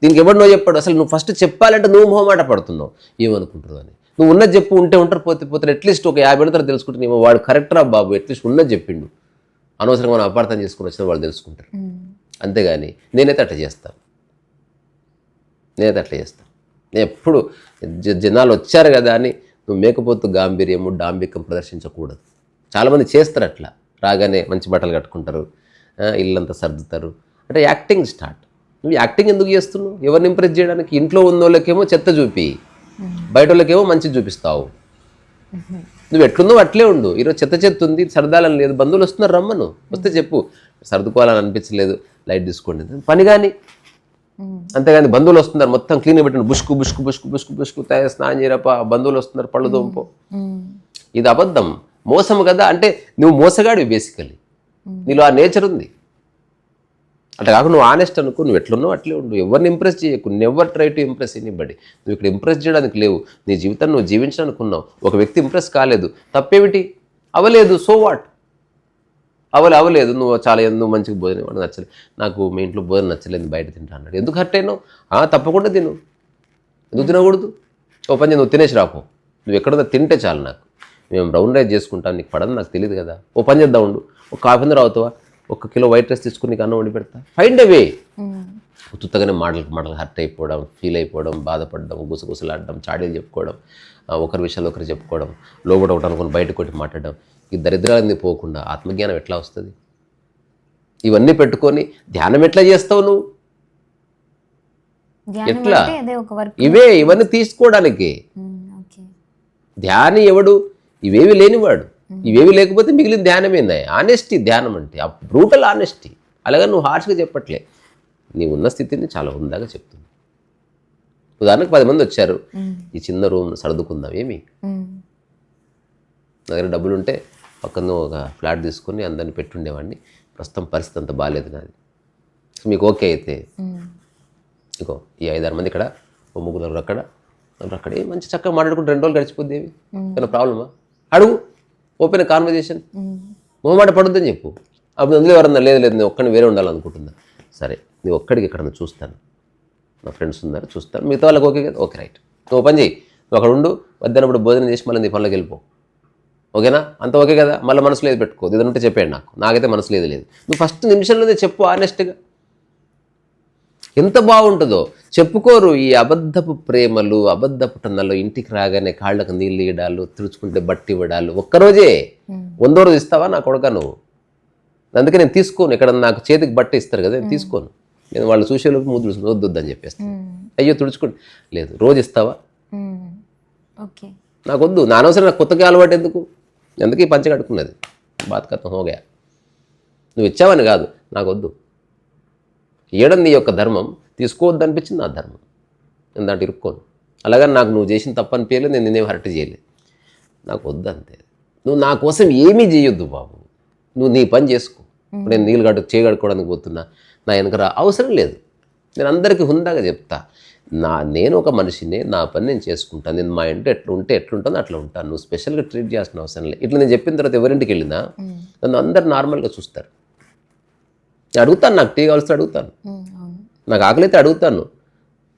దీనికి ఎవరు నువ్వు చెప్పాడు అసలు నువ్వు ఫస్ట్ చెప్పాలంటే నువ్వు మొహమాట పడుతున్నావు. ఏమనుకుంటున్నావు అని. నువ్వు ఉన్నది చెప్పు ఉంటే ఉంటారు పోతే పోతే అట్లీస్ట్ ఒక యాభై తర్వాత తెలుసుకుంటే నీవు వాడు కరెక్టరా బాబు అట్లీస్ట్ ఉన్నది చెప్పిండు. అనవసరంగా మనం అపార్థం చేసుకుని వచ్చిన వాళ్ళు తెలుసుకుంటారు. అంతేగాని నేనైతే అట్లా చేస్తాను. నేనైతే అట్లా చేస్తాను. నేను ఎప్పుడు జ- జనాలు వచ్చారు కదా అని నువ్వు మేకపోతు గాంభీర్యము డాంబికం ప్రదర్శించకూడదు. చాలామంది చేస్తారు అట్లా. రాగానే మంచి బట్టలు కట్టుకుంటారు ఇల్లంతా సర్దుతారు. అంటే యాక్టింగ్ స్టార్ట్ నువ్వు యాక్టింగ్ ఎందుకు చేస్తున్నావు? ఎవరిని ఇంప్రెస్ చేయడానికి? ఇంట్లో ఉన్న వాళ్ళకేమో చెత్త చూపి బయట వాళ్ళకేమో మంచి చూపిస్తావు. నువ్వు ఎట్లుందో అట్లే ఉండు. ఈరోజు చెత్త చెత్త ఉంది సరదాలని లేదు. బంధువులు వస్తున్నారు రమ్మను. వస్తే చెప్పు. సర్దుకోవాలని అనిపించలేదు. లైట్ తీసుకోండి. పని కానీ. అంతేగాని బంధువులు వస్తున్నారు మొత్తం క్లీన్ పెట్టండి. బుష్కు బుష్కు బుష్కు బుష్కు బుష్కు తయారు స్నానం చేయరప్ప. బంధువులు వస్తున్నారు పళ్ళు దోంపో ఇది అబద్ధం. మోసం కదా. అంటే నువ్వు మోసగాడివి బేసికలీ నీలో ఆ నేచర్ ఉంది. అట్లా కాకుండా నువ్వు ఆనెస్ట్ అనుకో నువ్వు ఎట్లున్నావు అట్లే ఉండు. ఎవరిని ఇంప్రెస్ చేయకు. Never try to impress anybody నువ్వు ఇక్కడ ఇంప్రెస్ చేయడానికి లేవు. నీ జీవితాన్ని నువ్వు జీవించాలనుకున్నావు ఒక వ్యక్తి ఇంప్రెస్ కాలేదు. తప్పేమిటి? అవలేదు. సో వాట్ అవలే అవలేదు. నువ్వు చాలా ఎందుకు మంచిగా భోజనం ఇవ్వడం నచ్చలేదు నాకు మీ ఇంట్లో భోజనం నచ్చలేదు బయట తింటా అన్నాడు. ఎందుకు హర్ట్ అయినావు? తప్పకుండా తిను. ఎందుకు తినకూడదు? ఓ పని నువ్వు తినేసి రాపో. నువ్వు ఎక్కడో తింటే చాలు నాకు. మేము బ్రౌన్ రైస్ చేసుకుంటాం. నీకు పడదు నాకు తెలియదు కదా. ఓ పని చేద్దాం ఉండు. ఒక కాఫీ రావుతావా ఒక కిలో వైట్ రైస్ తీసుకుని నీకు అన్నం వండి పెడతా ఫైండ్ అవే ఉత్తుతగానే మాటలకు మాటలు హర్ట్ అయిపోవడం ఫీల్ అయిపోవడం బాధపడడం గుసగుసలాడడం చాడీలు చెప్పుకోవడం ఒకరి విషయాలు ఒకరు చెప్పుకోవడం లోపల ఒకటి అనుకుని బయట కొట్టి మాట్లాడడం. ఈ దరిద్రాలన్నీ పోకుండా ఆత్మజ్ఞానం ఎట్లా వస్తుంది? ఇవన్నీ పెట్టుకొని ధ్యానం ఎట్లా చేస్తావు నువ్వు? ఎట్లా? ఇవే ఇవన్నీ తీసుకోవడానికి. ధ్యాని ఎవడు? ఇవేవి లేనివాడు. ఇవేవి లేకపోతే మిగిలిన ధ్యానం ఏందా ఆనెస్టీ ధ్యానం అంటే ఆ బ్రూటల్ ఆనెస్టీ అలాగే నువ్వు హార్ష్గా చెప్పట్లే. నీ ఉన్న స్థితిని చాలా ఉందాగా చెప్తుంది. ఉదాహరణకు పది మంది వచ్చారు. ఈ చిన్న రూమ్ సర్దుకుందాం ఏమి? నా దగ్గర డబ్బులు ఉంటే పక్కన ఒక ఫ్లాట్ తీసుకొని అందరిని పెట్టుండేవాడిని. ప్రస్తుతం పరిస్థితి అంత బాగాలేదు నాది. సో మీకు ఓకే అయితే. ఇగో ఈ ఐదారు మంది ఇక్కడ ఓ ముగ్గురు అక్కడ అక్కడ. మంచి చక్కగా మాట్లాడుకుంటే రెండు రోజులు గడిచిపోద్ది ఏమి? ఏమైనా ప్రాబ్లమా అడుగు. ఓపెన్ కాన్వర్జేషన్ మొహమాట పడుద్దని చెప్పు. అప్పుడు అందులో ఎవరన్నా లేదు లేదు నేను ఒక్కడిని వేరే ఉండాలనుకుంటున్నా. సరే నీ ఒక్కడికి ఎక్కడన్నా చూస్తాను. నా ఫ్రెండ్స్ ఉన్నారు చూస్తాను మిగతా వాళ్ళకి ఓకే కదా? Okay right. నువ్వు పని చేయి నువ్వు అక్కడ ఉండు మధ్యాహ్నం భోజనం చేసి మళ్ళీ నీ పనులకు వెళ్ళిపో. ఓకేనా? అంత ఓకే కదా? మళ్ళీ మనసులో ఏది పెట్టుకో ఏదైనా ఉంటే చెప్పాడు నాకు. నాకైతే మనసులో ఏది లేదు. నువ్వు ఫస్ట్ నిమిషంలోనే చెప్పు ఆనెస్ట్గా ఎంత బాగుంటుందో. చెప్పుకోరు ఈ అబద్ధపు ప్రేమలు అబద్ధపు టన్నలు ఇంటికి రాగానే కాళ్ళకు నీళ్ళు ఇయడాలు తుడుచుకుంటే బట్టి ఇవ్వడాలు. ఒక్కరోజే వందో రోజు ఇస్తావా? నా కొడక నువ్వు? అందుకే నేను తీసుకోను. ఇక్కడ నాకు చేతికి బట్ట ఇస్తారు కదా నేను తీసుకోను. నేను వాళ్ళు చూసేలోపు ముద్దు వద్దు వద్దు అని చెప్పేస్తాను అయ్యో తుడుచుకోండి లేదు రోజు ఇస్తావా? ఓకే. నాకు వద్దు నా అనవసరం నాకు కొత్తగా అలవాటు ఎందుకు? ఎందుకు ఈ పంచ కట్టుకున్నది. బాతకత్వం హోగా. నువ్వు ఇచ్చావని కాదు. నాకు వద్దు ఇయ్యడం నీ యొక్క ధర్మం తీసుకోవద్దు అనిపించింది నా ధర్మం. నేను దాంట్లో ఇరుక్కోను. అలాగని నాకు నువ్వు చేసిన తప్పు అనిపించలేదు నేను నేనేం హర్ట్ చేయలేదు. నాకు వద్దు అంతే నువ్వు నా కోసం ఏమీ చేయొద్దు బాబు. నువ్వు నీ పని చేసుకో. నేను నీళ్ళు గడ్డు చేయగడుకోవడానికి పోతున్నా. నా వెనక అవసరం లేదు. నేను అందరికీ హుందాగా చెప్తా. నా నేను ఒక మనిషిని నా పని నేను చేసుకుంటాను నేను మా ఇంట్లో ఎట్లా ఉంటే ఎట్లుంటానో అట్లా ఉంటాను నువ్వు స్పెషల్గా ట్రీట్ చేయాల్సిన అవసరం లేదు. ఇట్లా నేను చెప్పిన తర్వాత ఎవరింటికి వెళ్ళినా నన్ను అందరు నార్మల్గా చూస్తారు. అడుగుతాను నాకు టీ కావాల్సి అడుగుతాను. నాకు ఆకలి అయితే అడుగుతాను.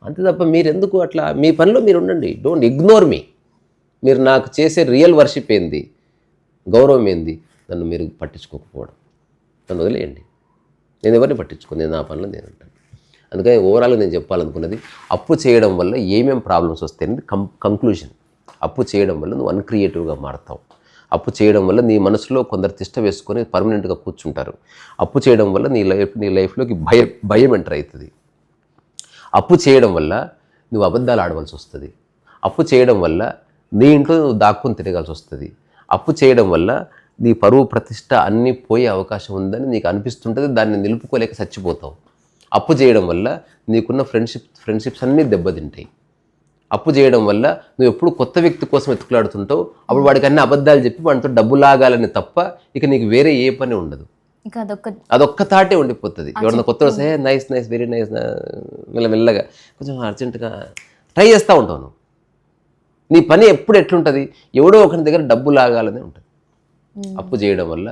అంతే తప్ప మీరు ఎందుకు అట్లా? మీ పనిలో మీరు ఉండండి. డోంట్ ఇగ్నోర్ మీ మీరు నాకు చేసే రియల్ వర్షిప్ ఏంది? గౌరవం ఏంది? నన్ను మీరు పట్టించుకోకపోవడం. నన్ను వదిలేయండి. నేను ఎవరిని పట్టించుకోను? నేను నా పనిలో నేను ఉంటాను. అందుకని ఓవరాల్గా నేను చెప్పాలనుకున్నది అప్పు చేయడం వల్ల ఏమేం ప్రాబ్లమ్స్ వస్తాయనేది కం కంక్లూజన్ అప్పు చేయడం వల్ల నువ్వు అన్క్రియేటివ్గా మారుతావు. అప్పు చేయడం వల్ల నీ మనసులో కొందరు తిష్ట వేసుకొని పర్మనెంట్గా కూర్చుంటారు. అప్పు చేయడం వల్ల నీ లైఫ్ నీ లైఫ్లోకి భయ భయం ఎంటర్ అవుతుంది. అప్పు చేయడం వల్ల నువ్వు అబద్ధాలు ఆడవలసి వస్తుంది. అప్పు చేయడం వల్ల నీ ఇంట్లో నువ్వు దాక్కుని తిరగాల్సి వస్తుంది. అప్పు చేయడం వల్ల నీ పరువు ప్రతిష్ట అన్నీ పోయే అవకాశం ఉందని నీకు అనిపిస్తుంటుంది దాన్ని నిలుపుకోలేక చచ్చిపోతావు. అప్పు చేయడం వల్ల నీకున్న ఫ్రెండ్షిప్ ఫ్రెండ్షిప్స్ అన్నీ దెబ్బతింటాయి. అప్పు చేయడం వల్ల నువ్వు ఎప్పుడు కొత్త వ్యక్తి కోసం ఎత్తుకులాడుతుంటావు అప్పుడు వాడికి అన్ని అబద్ధాలు చెప్పి వాడితో డబ్బు లాగాలని తప్ప ఇక నీకు వేరే ఏ పని ఉండదు. అదొక్క తాటే ఉండిపోతుంది. ఎవరన్నా కొత్త వస్తే నైస్ నైస్ వెరీ నైస్ మెల్ల మెల్లగా కొంచెం అర్జెంటుగా ట్రై చేస్తూ ఉంటావు నువ్వు. నీ పని ఎప్పుడు ఎట్లుంటుంది? ఎవడో ఒకరి దగ్గర డబ్బు లాగాలనే ఉంటుంది. అప్పు చేయడం వల్ల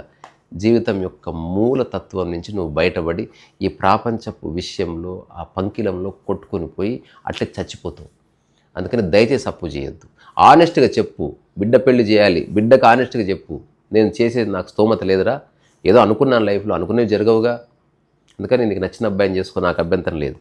జీవితం యొక్క మూల తత్వం నుంచి నువ్వు బయటపడి ఈ ప్రాపంచపు విషయంలో ఆ పంకిలంలో కొట్టుకొని పోయి అట్లే చచ్చిపోతావు. అందుకని దయచేసి అప్పు చేయొద్దు. ఆనెస్ట్గా చెప్పు బిడ్డ పెళ్ళి చేయాలి బిడ్డకు ఆనెస్ట్గా చెప్పు. నేను చేసేది నాకు స్తోమత లేదురా. ఏదో అనుకున్నాను లైఫ్లో అనుకునేవి జరగవుగా. అందుకని నీకు నచ్చిన అబ్బాయిని చేసుకో నాకు అభ్యంతరం లేదు.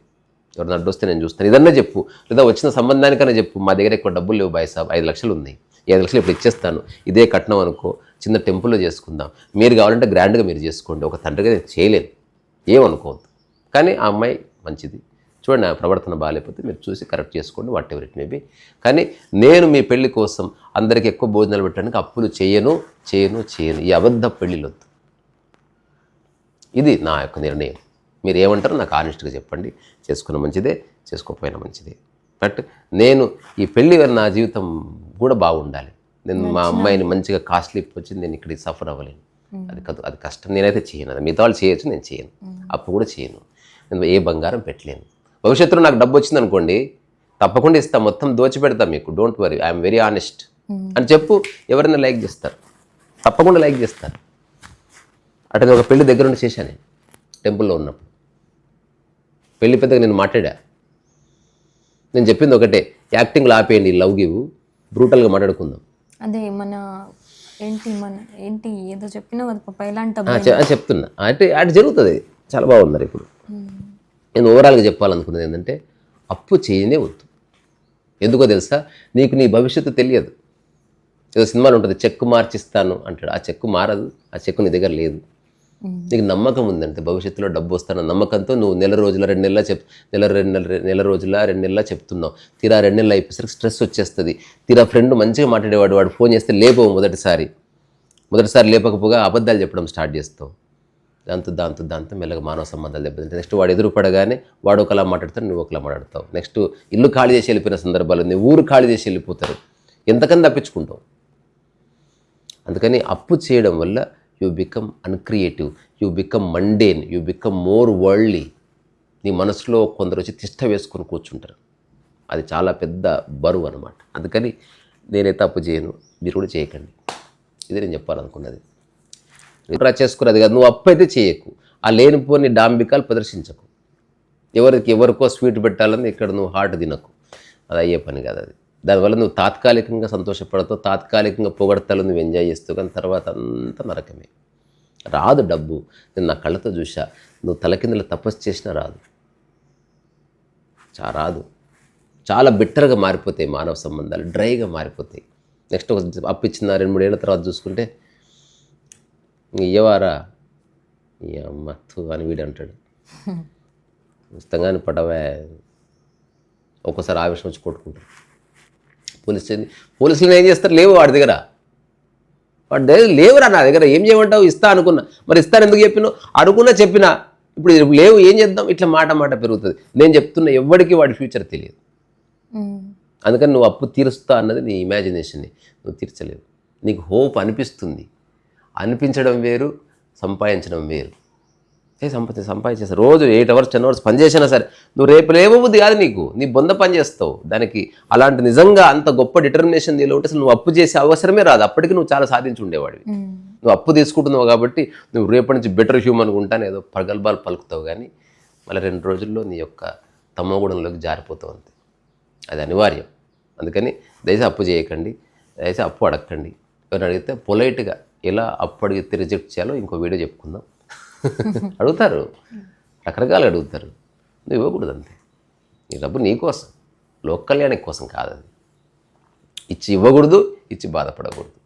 ఎవరిని అడ్డొస్తే నేను చూస్తాను. ఇదన్నా చెప్పు. లేదా వచ్చిన సంబంధానికైనా చెప్పు. మా దగ్గర ఎక్కువ డబ్బులు లేవు బాయ్ సాబ్ ఐదు లక్షలు ఉన్నాయి. ఐదు లక్షలు ఇప్పుడు ఇచ్చేస్తాను. ఇదే కట్నం అనుకో. చిన్న టెంపుల్లో చేసుకుందాం. మీరు కావాలంటే గ్రాండ్గా మీరు చేసుకోండి. ఒక తండ్రిగా నేను చేయలేను. ఏమనుకోవద్దు. కానీ ఆ అమ్మాయి మంచిది. చూడండి ఆ ప్రవర్తన బాగాలేకపోతే మీరు చూసి కరెక్ట్ చేసుకోండి వాట్ ఎవర్ ఇట్ మేబీ కానీ నేను మీ పెళ్ళి కోసం అందరికీ ఎక్కువ భోజనాలు పెట్టడానికి అప్పులు చేయను చేయను చేయను. ఈ అబద్ధ పెళ్ళిళ్ళు వద్దు. ఇది నా యొక్క నిర్ణయం. మీరు ఏమంటారో నాకు ఆనెస్ట్గా చెప్పండి. చేసుకున్న మంచిదే చేసుకోకపోయినా మంచిదే. బట్ నేను ఈ పెళ్ళి వల్ల నా జీవితం కూడా బాగుండాలి. నేను మా అమ్మాయిని మంచిగా కాస్ట్లీ వచ్చింది నేను ఇక్కడికి సఫర్ అవ్వలేను. అది కాదు అది కష్టం. నేనైతే చేయను. అది మిగతా వాళ్ళు చేయొచ్చు నేను చేయను. అప్పు కూడా చేయను. నేను ఏ బంగారం పెట్టలేను. భవిష్యత్తులో నాకు డబ్బు వచ్చింది అనుకోండి తప్పకుండా ఇస్తా మొత్తం దోచిపెడతా మీకు don't worry I'm very honest అని చెప్పు ఎవరైనా లైక్ చేస్తారు. తప్పకుండా లైక్ చేస్తారు. అటు ఒక పెళ్ళి దగ్గర ఉండి చేశాను నేను టెంపుల్లో ఉన్నప్పుడు. పెళ్ళి పెద్దగా నేను మాట్లాడా. నేను చెప్పింది ఒకటే యాక్టింగ్లో ఆపేయండి లవ్ గివ్ బ్రూటల్గా మాట్లాడుకుందాం. అదే మన ఏంటి మన ఏంటి ఏదో చెప్పినావు కదా పాప ఇలాంటి ఆ, చె- ఆ, చెప్తున్నా. అంటే అటు జరుగుతుంది చాలా బాగున్నారు ఇప్పుడు. నేను ఓవరాల్గా చెప్పాలనుకున్నది ఏంటంటే అప్పు చేయనే వద్దు. ఎందుకో తెలుసా? నీకు నీ భవిష్యత్తు తెలియదు. ఏదో సినిమాలు ఉంటుంది చెక్కు మార్చిస్తాను అంటాడు. ఆ చెక్కు మారదు ఆ చెక్కు నీ దగ్గర లేదు. నీకు నమ్మకం ఉందంటే భవిష్యత్తులో డబ్బు వస్తాన నమ్మకంతో నువ్వు నెల రోజుల రెండు నెలల చెప్ నెల రెండు నెల నెల రోజుల రెండు నెలల చెప్తున్నావు. తీరా రెండు నెలలు అయిపోయేసరికి స్ట్రెస్ వచ్చేస్తుంది. తీరా ఫ్రెండ్ మంచిగా మాట్లాడేవాడు వాడు ఫోన్ చేస్తే లేపవు మొదటిసారి. మొదటిసారి లేపకపోగా అబద్ధాలు చెప్పడం స్టార్ట్ చేస్తావు. దాంతో దాంతో దాంతో మెల్లగా మానవ సంబంధాలు దెబ్బతింటాయి. నెక్స్ట్ వాడు ఎదురు పడగానే వాడు ఒకలా మాట్లాడతాడు నువ్వు ఒకలా మాట్లాడతావు. నెక్స్ట్ ఇల్లు ఖాళీ చేసి వెళ్ళిపోయిన సందర్భాలు ఉన్నాయి ఊరు ఖాళీ చేసి వెళ్ళిపోతారు. ఎంతకని తప్పించుకుంటావు? అందుకని అప్పు చేయడం వల్ల you become uncreative you become mundane you become more worldly నీ మనసులో కొందరు వచ్చి తిష్ట వేసుకొని కూర్చుంటారు. అది చాలా పెద్ద బరువు అనమాట అందుకని నేనైతే అప్పు చేయను మీరు కూడా చేయకండి. ఇది నేను చెప్పాలనుకున్నది. చేసుకున్నది కాదు. నువ్వు అప్పు అయితే చేయకు. ఆ లేనిపోని డాంబికాలు ప్రదర్శించకు. ఎవరికి ఎవరికో స్వీట్ పెట్టాలని ఇక్కడ నువ్వు హార్ట్ తినకు. అది అయ్యే పని కాదు అది. దానివల్ల నువ్వు తాత్కాలికంగా సంతోషపడతావు తాత్కాలికంగా పొగడతలు నువ్వు ఎంజాయ్ చేస్తావు కానీ తర్వాత అంతా నరకమే. రాదు డబ్బు. నేను నా కళ్ళతో చూసా నువ్వు తలకిందులు తపస్సు చేసినా రాదు. చా రాదు. చాలా బిట్టర్గా మారిపోతాయి మానవ సంబంధాలు డ్రైగా మారిపోతాయి. నెక్స్ట్ ఒక అప్పిచ్చిన రెండు మూడేళ్ళ తర్వాత చూసుకుంటే ఇయ్యవారా? ఈ అమ్మ తు అని వీడు అంటాడు. ఇష్టంగానే పడవే. ఒక్కోసారి ఆవేశం వచ్చి కొట్టుకుంటారు పోలీస్ పోలీసులు ఏం చేస్తారు? లేవు వాడి దగ్గర. వాడి దగ్గర లేవురా నా దగ్గర. ఏం చేయమంటావు? ఇస్తా అనుకున్నా. మరి ఇస్తాను ఎందుకు చెప్పినావు అడుగున్నా చెప్పినా. ఇప్పుడు లేవు ఏం చేద్దాం? ఇట్లా మాట మాట పెరుగుతుంది. నేను చెప్తున్నా ఎవ్వడికి వాడి ఫ్యూచర్ తెలియదు. అందుకని నువ్వు అప్పు తీరుస్తా అన్నది నీ ఇమాజినేషన్ని నువ్వు తీర్చలేవు. నీకు హోప్ అనిపిస్తుంది. అనిపించడం వేరు సంపాదించడం వేరు. ఏ సంపా సంపాదించేస్తా రోజు ఎయిట్ అవర్స్ టెన్ అవర్స్ పని చేసినా సరే నువ్వు రేపు లేవబుద్ధి కాదు నీకు. నీ బొంద పని చేస్తావు. దానికి అలాంటి నిజంగా అంత గొప్ప డిటర్మినేషన్ నీలో ఉంటే నువ్వు అప్పు చేసే అవసరమే రాదు. అప్పటికి నువ్వు చాలా సాధించి ఉండేవాడివి. నువ్వు అప్పు తీసుకుంటున్నావు కాబట్టి నువ్వు రేపటి నుంచి బెటర్ హ్యూమన్ ఉంటాను ఏదో ప్రగల్భాలు పలుకుతావు కానీ మళ్ళీ రెండు రోజుల్లో నీ యొక్క తమోగుణంలోకి జారిపోతావు అంతే అది అనివార్యం. అందుకని దయచేసి అప్పు చేయకండి. దయచేసి అప్పు అడగండి ఎవరు అడిగితే పొలైట్గా ఎలా అప్పు రిజెక్ట్ చేయాలో ఇంకో వీడియో చెప్పుకుందాం. అడుగుతారు. రకరకాలు అడుగుతారు. నువ్వు ఇవ్వకూడదు అంతే నీ డబ్బు నీకోసం లోక్ కళ్యాణం కోసం కాదు అది ఇచ్చి ఇవ్వకూడదు ఇచ్చి బాధపడకూడదు.